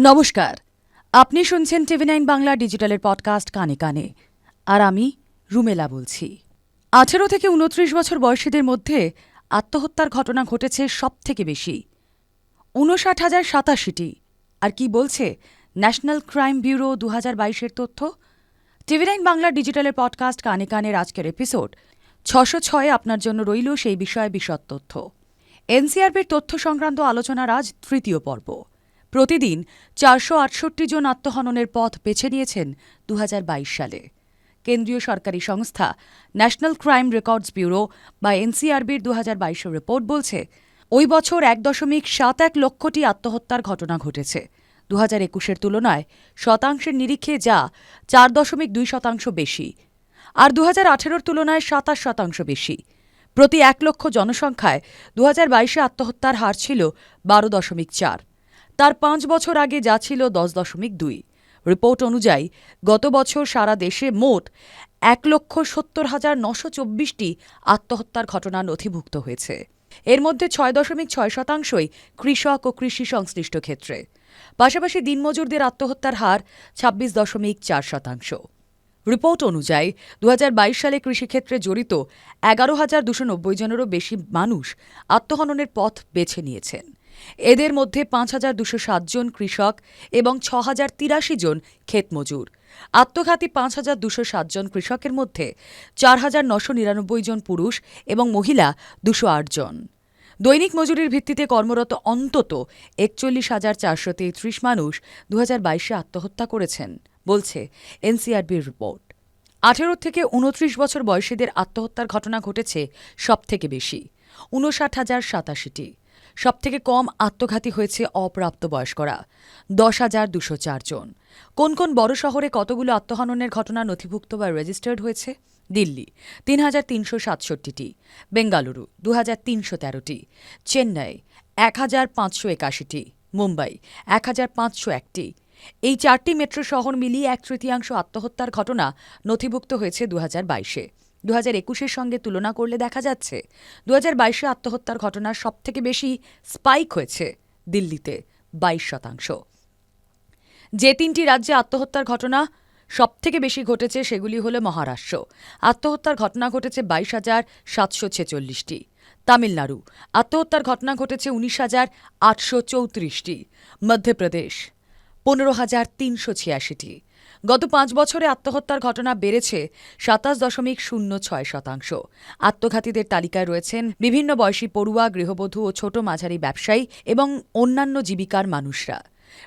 নমস্কার। আপনি শুনছেন টিভি নাইন বাংলা ডিজিটালের পডকাস্ট কানে কানে। আর আমি রুমেলা বলছি। আঠেরো থেকে উনত্রিশ বছর বয়সীদের মধ্যে আত্মহত্যার ঘটনা ঘটেছে সব থেকে বেশি। উনষাট হাজার সাতাশিটি। আর কি বলছে ন্যাশনাল ক্রাইম ব্যুরো দু হাজার বাইশের তথ্য? টিভি নাইন বাংলা ডিজিটালের পডকাস্ট কানে কানের আজকের এপিসোড ছশো ছয়ে আপনার জন্য রইল সেই বিষয়ে বিশদ তথ্য। এনসিআরবির তথ্য সংক্রান্ত আলোচনার আজ তৃতীয় পর্ব। প্রতিদিন চারশো আটষট্টি জন আত্মহননের পথ বেছে নিয়েছেন দু হাজার বাইশ সালে। কেন্দ্রীয় সরকারি সংস্থা ন্যাশনাল ক্রাইম রেকর্ডস ব্যুরো বা এনসিআরবির দু হাজার রিপোর্ট বলছে, ওই বছর এক দশমিক সাত এক লক্ষটি আত্মহত্যার ঘটনা ঘটেছে। দু হাজার একুশের তুলনায় শতাংশের নিরিখে যা চার দশমিক দুই শতাংশ বেশি। আর দু হাজার আঠেরোর তুলনায় সাতাশ শতাংশ বেশি। প্রতি এক লক্ষ জনসংখ্যায় দু হাজার বাইশে আত্মহত্যার হার ছিল বারো দশমিক চার। তার পাঁচ বছর আগে যা ছিল দশ দশমিক দুই। রিপোর্ট অনুযায়ী, গত বছর সারা দেশে মোট এক লক্ষ সত্তর হাজার নশো চব্বিশটি আত্মহত্যার ঘটনা নথিভুক্ত হয়েছে। এর মধ্যে ছয় দশমিক ছয় শতাংশই কৃষক ও কৃষি সংশ্লিষ্ট ক্ষেত্রে। পাশাপাশি দিনমজুরদের আত্মহত্যার হার ছাব্বিশ দশমিক চার শতাংশ। রিপোর্ট অনুযায়ী দু হাজার বাইশ সালে কৃষিক্ষেত্রে জড়িত এগারো হাজার দুশো নব্বই জনেরও বেশি মানুষ আত্মহননের পথ বেছে নিয়েছেন। এদের মধ্যে পাঁচ হাজার দুশো সাতজন কৃষক এবং ছ হাজার তিরাশি জন ক্ষেতমজুর। আত্মঘাতী পাঁচ হাজার দুশো সাতজন কৃষকের মধ্যে চার হাজার নশো নিরানব্বই জন পুরুষ এবং মহিলা দুশো জন। দৈনিক মজুরির ভিত্তিতে কর্মরত অন্তত একচল্লিশ হাজার চারশো তেত্রিশ মানুষ দু বাইশে আত্মহত্যা করেছেন, বলছে এনসিআরবির রিপোর্ট। আঠেরো থেকে উনত্রিশ বছর বয়সীদের আত্মহত্যার ঘটনা ঘটেছে সবথেকে বেশি উনষাট হাজার সাতাশিটি। সবথেকে কম আত্মঘাতী হয়েছে অপ্রাপ্তবয়স্করা, দশ হাজার দুশো জন। কোন কোন বড় শহরে কতগুলো আত্মহননের ঘটনা নথিভুক্ত বা রেজিস্টার্ড হয়েছে? দিল্লি, তিন হাজার তিনশো সাতষট্টিটি। বেঙ্গালুরু দু হাজার তিনশো তেরোটি। চেন্নাই, এক হাজার পাঁচশো একাশিটি। মুম্বাই, এক হাজার পাঁচশো একটি। এই চারটি মেট্রো শহর মিলিয়ে এক তৃতীয়াংশ আত্মহত্যার ঘটনা নথিভুক্ত হয়েছে দু হাজার বাইশে। দু হাজার একুশের সঙ্গে তুলনা করলে দেখা যাচ্ছে দু হাজার বাইশে আত্মহত্যার ঘটনা সবথেকে বেশি স্পাইক হয়েছে দিল্লিতে বাইশ শতাংশ। যে তিনটি রাজ্যে আত্মহত্যার ঘটনা সবথেকে বেশি ঘটেছে সেগুলি হল মহারাষ্ট্র। আত্মহত্যার ঘটনা ঘটেছে বাইশ হাজার সাতশো ছেচল্লিশটি। তামিলনাড়ু, আত্মহত্যার ঘটনা ঘটেছে উনিশ হাজার আটশো চৌত্রিশটি। মধ্যপ্রদেশ, পনেরো হাজার তিনশো ছিয়াশিটি। গত পাঁচ বছরে আত্মহত্যার ঘটনা বেড়েছে সাতাশ দশমিক শূন্য ছয় শতাংশ। আত্মঘাতীদের তালিকায় রয়েছেন বিভিন্ন বয়সী পড়ুয়া, গৃহবধূ ও ছোট মাঝারি ব্যবসায়ী এবং অন্যান্য জীবিকার মানুষরা।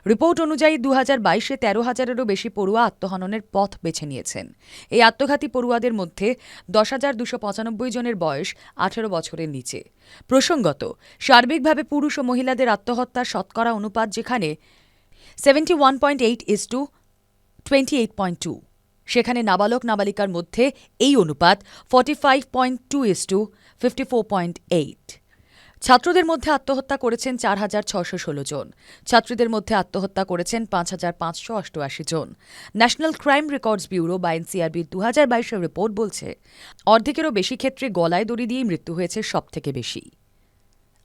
রিপোর্ট অনুযায়ী দু হাজার বাইশে তেরো হাজারেরও বেশি পড়ুয়া আত্মহননের পথ বেছে নিয়েছেন। এই আত্মঘাতী পড়ুয়াদের মধ্যে দশ হাজার দুশো পঁচানব্বই জনের বয়স আঠেরো বছরের নিচে। প্রসঙ্গত, সার্বিকভাবে পুরুষ ও মহিলাদের আত্মহত্যার শতকরা অনুপাত যেখানে seventy one point eight is to twenty eight point two সেখানে নাবালক নাবালিকার মধ্যে এই অনুপাত forty five point two is to fifty four point eight ছাত্রদের মধ্যে আত্মহত্যা করেছেন চার হাজার ছশো ষোলো জন। ছাত্রীদের মধ্যে আত্মহত্যা করেছেন পাঁচ হাজার পাঁচশো অষ্টআশি জন। ন্যাশনাল ক্রাইম রেকর্ডস ব্যুরো বা এনসিআরবির দু হাজার বাইশের রিপোর্ট বলছে, অর্ধেকেরও বেশি ক্ষেত্রে গলায় দড়ি দিয়েই মৃত্যু হয়েছে সবথেকে বেশি।